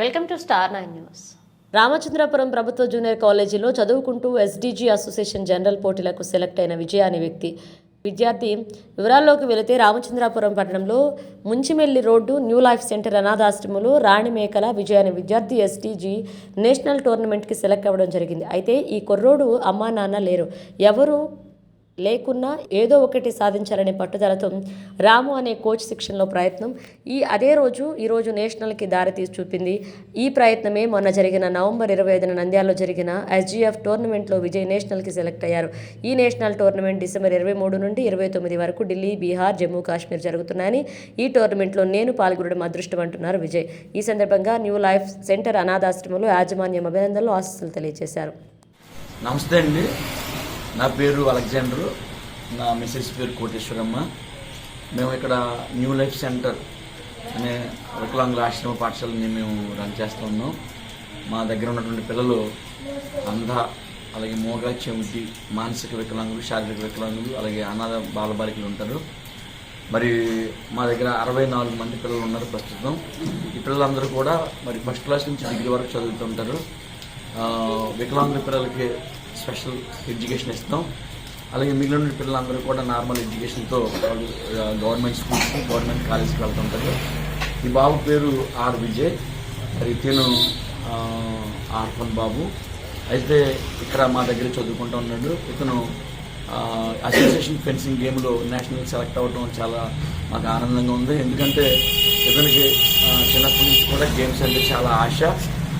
Welcome to star nine news. Ramachandrapuram ప్రభుత్వ junior కాలేజీలో చదువుకుంటూ ఎస్డీజీ అసోసియేషన్ జనరల్ పోటీలకు సెలెక్ట్ అయిన విజయ అనే వ్యక్తి. విద్యార్థి వివరాల్లోకి వెళితే రామచంద్రాపురం పట్టణంలో Munchimelli road new life centre అనాథాశ్రమంలో Rani మేకల విజయ అనే విద్యార్థి ఎస్టీజీ నేషనల్ టోర్నమెంట్కి సెలెక్ట్ అవ్వడం జరిగింది. అయితే ఈ కుర్రోడు అమ్మా నాన్న లేరు. ఎవరు? లేకున్నా ఏదో ఒకటి సాధించాలనే పట్టుదలతో రాము అనే కోచ్ శిక్షణలో ప్రయత్నం. ఈ అదే రోజు ఈరోజు నేషనల్కి దారితీసి చూపింది. ఈ ప్రయత్నమే మొన్న జరిగిన నవంబర్ ఇరవై ఐదున నంద్యాలలో జరిగిన ఎస్జీఎఫ్ టోర్నమెంట్లో విజయ్ నేషనల్కి సెలెక్ట్ అయ్యారు. ఈ నేషనల్ టోర్నమెంట్ డిసెంబర్ ఇరవై మూడు నుండి ఇరవై తొమ్మిది వరకు ఢిల్లీ బీహార్ జమ్మూ కాశ్మీర్ జరుగుతున్నాయని ఈ టోర్నమెంట్లో నేను పాల్గొనడం అదృష్టం అంటున్నారు విజయ్. ఈ సందర్భంగా న్యూ లైఫ్ సెంటర్ అనాథాశ్రమంలో యాజమాన్యం అభినందనలు ఆశస్సులు తెలియజేశారు. నమస్తే అండి. నా పేరు అలెగ్జాండరు. నా మిసెస్ పేరు కోటేశ్వరమ్మ. మేము ఇక్కడ న్యూ లైఫ్ సెంటర్ అనే వికలాంగుల ఆశ్రమ పాఠశాలని మేము రన్ చేస్తూ ఉన్నాం. మా దగ్గర ఉన్నటువంటి పిల్లలు అంధ అలాగే మోగ చెవిటి మానసిక వికలాంగులు శారీరక వికలాంగులు అలాగే అనాథ బాలబాలికలు ఉంటారు. మరి మా దగ్గర అరవై నాలుగు మంది పిల్లలు ఉన్నారు ప్రస్తుతం. ఈ పిల్లలందరూ కూడా మరి ఫస్ట్ క్లాస్ నుంచి డిగ్రీ వరకు చదువుతుంటారు. వికలాంగుల పిల్లలకి స్పెషల్ ఎడ్యుకేషన్ ఇస్తాం. అలాగే మిగిలిన పిల్లలందరూ కూడా నార్మల్ ఎడ్యుకేషన్తో వాళ్ళు గవర్నమెంట్ స్కూల్స్ గవర్నమెంట్ కాలేజ్కి వెళ్తుంటారు. ఈ బాబు పేరు ఆర్ విజయ్. మరి తిను ఆర్పన్ బాబు. అయితే ఇక్కడ మా దగ్గర చదువుకుంటూ ఉన్నాడు. ఇతను అసోసియేషన్ ఫెన్సింగ్ గేమ్లో నేషనల్ సెలెక్ట్ అవ్వడం చాలా మాకు ఆనందంగా ఉంది. ఎందుకంటే ఇతనికి చిన్నప్పటి నుంచి కూడా గేమ్స్ అంటే చాలా ఆశ.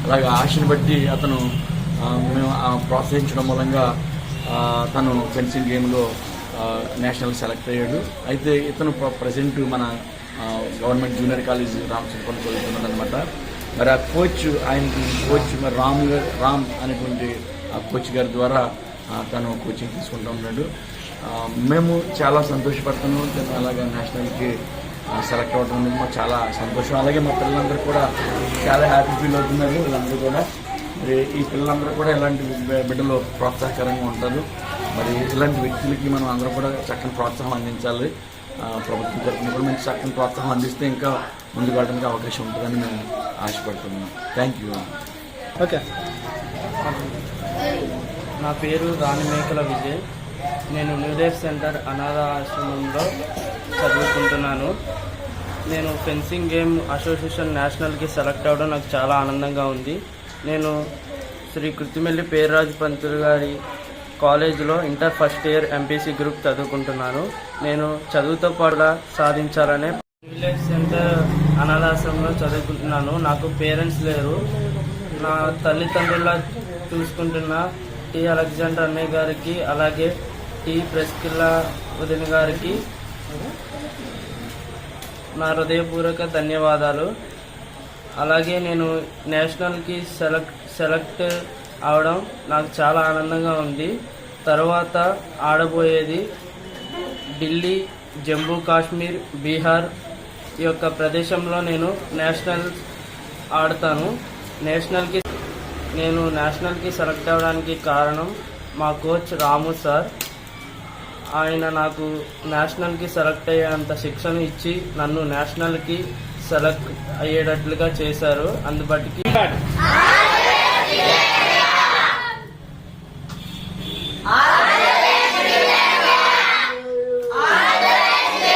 అలాగే ఆశను బట్టి అతను మేము ప్రోత్సహించడం మూలంగా తను ఫెన్సింగ్ గేమ్లో నేషనల్ సెలెక్ట్ అయ్యాడు. అయితే ఇతను ప్ర- ప్రజెంట్ మన గవర్నమెంట్ జూనియర్ కాలేజ్ రామచంద్రపల్లి చదువుతున్నాడు అనమాట మరి ఆ కోచ్ ఆయనకి కోచ్ మరి రామ్ గారు రామ్ అనేటువంటి ఆ కోచ్ గారి ద్వారా తను కోచింగ్ తీసుకుంటూ ఉన్నాడు. మేము చాలా సంతోషపడుతున్నాం. తను అలాగే నేషనల్కి సెలెక్ట్ అవ్వడం అనేది మాకు చాలా సంతోషం. అలాగే మా పిల్లలందరూ కూడా చాలా హ్యాపీ ఫీల్ అవుతున్నారు వీళ్ళందరూ కూడా. ఈ పిల్లలందరూ కూడా ఇలాంటి బిడ్డలు ప్రోత్సాహకరంగా ఉంటారు. మరి ఇలాంటి వ్యక్తులకి మనం అందరూ కూడా చక్కని ప్రోత్సాహం అందించాలి. ప్రభుత్వం తరఫున కూడా మంచి చక్కని ప్రోత్సాహం అందిస్తే ఇంకా ముందుకు వెళ్ళడానికి అవకాశం ఉంటుందని మేము ఆశపడుతున్నాం. Thank you okay. నా పేరు రాణి మేకల విజయ్. నేను న్యూదేవ్ సెంటర్ అనాథ ఆశ్రమంలో చదువుకుంటున్నాను. నేను ఫెన్సింగ్ గేమ్ అసోసియేషన్ నేషనల్కి సెలెక్ట్ అవ్వడం నాకు చాలా ఆనందంగా ఉంది. నేను శ్రీ కృతిమెల్లి పేర్రాజు పంతులు గారి కాలేజీలో inter first year MPC group చదువుకుంటున్నాను. నేను చదువుతో పాటు సాధించాలనే విలేజ్ సెంటర్ అనాథాశ్రమంలో చదువుకుంటున్నాను. నాకు పేరెంట్స్ లేరు. నా తల్లిదండ్రుల చూసుకుంటున్న టి అలెగ్జాండర్ అన్నయ్య గారికి అలాగే టి ప్రెస్కిల్లా వదిన గారికి నా హృదయపూర్వక ధన్యవాదాలు. అలాగే నేను నేషనల్కి సెలెక్ట్ సెలెక్ట్ అవడం నాకు చాలా ఆనందంగా ఉంది. తర్వాత ఆడబోయేది ఢిల్లీ జమ్మూ కాశ్మీర్ బీహార్ ఈ యొక్క ప్రదేశంలో నేను నేషనల్ ఆడతాను. నేషనల్కి నేను నేషనల్కి సెలెక్ట్ అవ్వడానికి కారణం మా కోచ్ రాము సార్. ఆయన నాకు నేషనల్కి సెలెక్ట్ అయ్యేంత శిక్షణ ఇచ్చి నన్ను నేషనల్కి సెలెక్ట్ అయ్యేటట్లుగా చేశారు. అందుబాటుకి